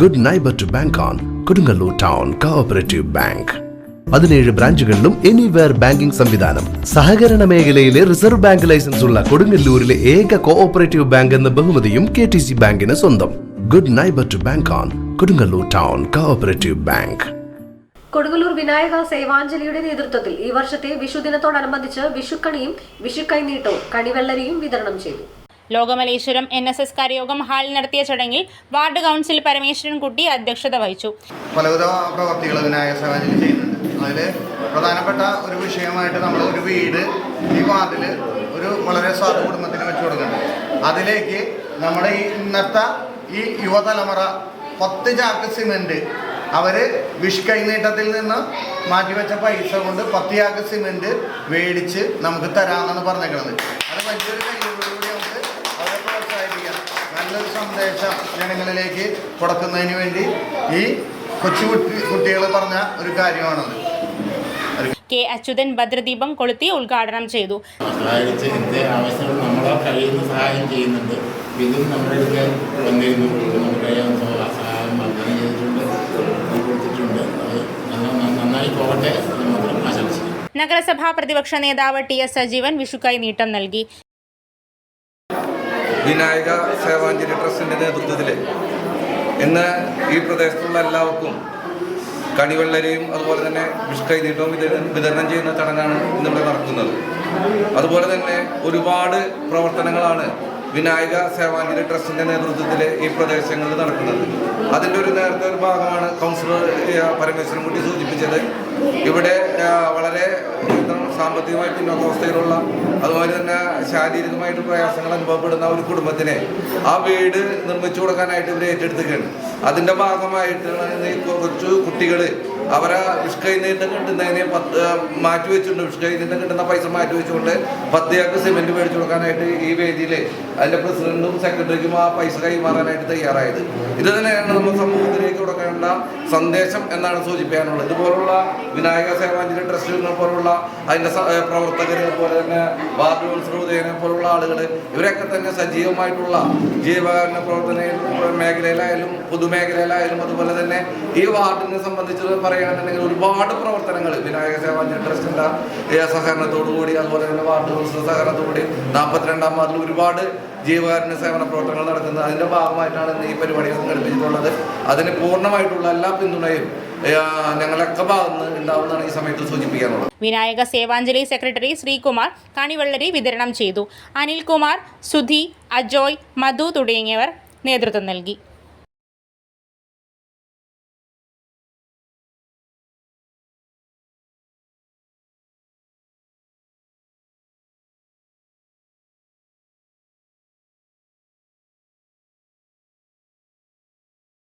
Good neighbour to bank on Kodungallur town cooperative bank പതിനേഴ് ബ്രാഞ്ചുകളിലും anywhere banking സംവിധാനം. സഹകരണ മേഖലയിലെ റിസർവ് ബാങ്ക് ലൈസൻസ് ഉള്ള കൊടുങ്ങല്ലൂരിലെ ഏക കോഓപ്പറേറ്റീവ് ബാങ്ക് എന്ന ബഹുമതിയും കെ ടി സി ബാങ്കിന് സ്വന്തം. Good neighbour to bank on Kodungallur town cooperative bank Kodungallur Vinayaka സേവാഞ്ജലിയുടെ നേതൃത്വത്തിൽ ഈ വർഷത്തെ വിഷുദിനത്തോടനുബന്ധിച്ച് വിഷുക്കണിയും വിഷുക്കൈനീട്ടവും കണിവെള്ളരിയും വിതരണം ചെയ്തു. ലോകമലേശ്വരം എൻ എസ് എസ് കരയോഗം ഹാളിൽ നടത്തിയ ചടങ്ങിൽ വാർഡ് കൗൺസിൽ പരമേശ്വരൻകുട്ടി അധ്യക്ഷത വഹിച്ചു. പലവിധ പ്രവർത്തികൾ വിനായക സേവാഞ്ജലി ചെയ്യുന്നുണ്ട്. അതിൽ പ്രധാനപ്പെട്ട ഒരു വിഷയമായിട്ട് നമ്മൾ ഒരു വീട് ഈ വാർഡിൽ ഒരു വളരെ സാധു കുടുംബത്തിന് വെച്ചു കൊടുക്കുന്നുണ്ട്. അതിലേക്ക് നമ്മുടെ ഇന്നത്തെ ഈ യുവതലമുറ പത്ത് ചാക്ക് സിമെന്റ് അവർ വിഷ് കൈനീട്ടത്തിൽ നിന്ന് മാറ്റിവെച്ച പൈസ കൊണ്ട് പത്ത് ചാക്ക് സിമെന്റ് മേടിച്ച് നമുക്ക് തരാമെന്നാണ് പറഞ്ഞേക്കുന്നത് അത് വലിയൊരു കയ്യോടുകൂടി നമുക്ക് അവരെ പ്രോത്സാഹിപ്പിക്കാം നല്ലൊരു സന്ദേശം ജനങ്ങളിലേക്ക് കൊടുക്കുന്നതിന് വേണ്ടി ഈ കൊച്ചു കുട്ടി കുട്ടികൾ പറഞ്ഞ ഒരു കാര്യമാണത്. കെ അച്യുതൻ ഭദ്രദീപം കൊളുത്തി ഉദ്ഘാടനം ചെയ്തു. സഹായിച്ച് എന്റെ ആവശ്യങ്ങൾ നമ്മളെ കഴിയുന്ന സഹായം ചെയ്യുന്നുണ്ട്. ഇതും നമ്മുടെ അടുത്ത് വന്നിരുന്നു. നമ്മുടെ സഹായം വാഗ്ദാനം ചെയ്തിട്ടുണ്ട്. കൊടുത്തിട്ടുണ്ട്. നന്നായി പോകട്ടെ നഗരസഭാ പ്രതിപക്ഷ നേതാവ് ടി എസ് സജീവൻ വിഷുക്കായി നീട്ടം നൽകി. വിനായക സേവാഞ്ജലി ട്രസ്റ്റിന്റെ നേതൃത്വത്തിൽ ഇന്ന് ഈ പ്രദേശത്തുള്ള എല്ലാവർക്കും കണിവെള്ളരെയും അതുപോലെ തന്നെ വിഷ്കൈ നീട്ടവും വിതരണം വിതരണം ചെയ്യുന്ന ചടങ്ങാണ് ഇന്നിവിടെ നടക്കുന്നത്. അതുപോലെ തന്നെ ഒരുപാട് പ്രവർത്തനങ്ങളാണ് വിനായക സേവാഞ്ജലി ട്രസ്റ്റിന്റെ നേതൃത്വത്തിൽ ഈ പ്രദേശങ്ങളിൽ നടക്കുന്നത്. അതിന്റെ ഒരു നേരത്തെ ഒരു ഭാഗമാണ് കൗൺസിലർ പരമേശ്വരൻകുട്ടി സൂചിപ്പിച്ചത്. ഇവിടെ വളരെ സാമ്പത്തികമായി പിന്നോക്കാവസ്ഥയിലുള്ള അതുപോലെ തന്നെ ശാരീരികമായിട്ട് പ്രയാസങ്ങൾ അനുഭവപ്പെടുന്ന ഒരു കുടുംബത്തിനെ ആ വീട് നിർമ്മിച്ചു കൊടുക്കാനായിട്ട് ഇവർ ഏറ്റെടുത്തുകയാണ് അതിന്റെ ഭാഗമായിട്ടാണ് ഈ കുട്ടികൾ അവരെ വിഷ്കൈനീട്ടം കിട്ടുന്നതിനെ പത്ത് മാറ്റി വെച്ചിട്ടുണ്ട്. വിഷ്കൈനീട്ടം കിട്ടുന്ന പൈസ മാറ്റി വെച്ചുകൊണ്ട് പത്ത് ചാക്ക് സിമെന്റ് മേടിച്ചു കൊടുക്കാനായിട്ട് ഈ വേദിയിൽ അതിന്റെ പ്രസിഡന്റും സെക്രട്ടറിക്കും ആ പൈസ കൈമാറാനായിട്ട് തയ്യാറായത്. ഇത് തന്നെയാണ് നമ്മൾ സമൂഹത്തിലേക്ക് കൊടുക്കേണ്ട സന്ദേശം എന്നാണ് സൂചിപ്പിക്കാനുള്ളത്. ഇതുപോലുള്ള വിനായക സേവാഞ്ജലി ട്രസ്റ്റുകൾ പോലുള്ള അതിന്റെ പ്രവർത്തകർ അതുപോലെ തന്നെ വാർഡ് കൗൺസിലർ ഉദയനെ പോലുള്ള ആളുകൾ ഇവരൊക്കെ തന്നെ സജീവമായിട്ടുള്ള ജീവകാരുണ്യ പ്രവർത്തന മേഖലയിലായാലും പൊതുമേഖലയിലായാലും അതുപോലെ തന്നെ ഈ വാർഡിനെ സംബന്ധിച്ച് പറയുകയാണെന്നുണ്ടെങ്കിൽ ഒരുപാട് പ്രവർത്തനങ്ങൾ. വിനായക സേവാഞ്ജലി ട്രസ്റ്റിന്റെ സഹകരണത്തോടു കൂടി അതുപോലെ തന്നെ വാർഡ് കൗൺസിലർ സഹകരണത്തോടുകൂടി നാൽപ്പത്തിരണ്ടാം വാർഡിൽ ഒരുപാട് ജീവകാരുണ്യ സേവന പ്രവർത്തനങ്ങൾ നടക്കുന്നത് അതിന്റെ ഭാഗമായിട്ടാണ് ഈ പരിപാടി സംഘടിപ്പിച്ചിട്ടുള്ളത്. അതിന് പൂർണമായിട്ടുള്ള എല്ലാ പിന്തുണയും ഈ സമയത്ത് വിനായക സേവാഞ്ജലി സെക്രട്ടറി ശ്രീകുമാർ കണിവെള്ളരി വിതരണം ചെയ്തു. അനിൽകുമാർ സുധി അജോയ് മധു തുടങ്ങിയവർ നേതൃത്വം നൽകി.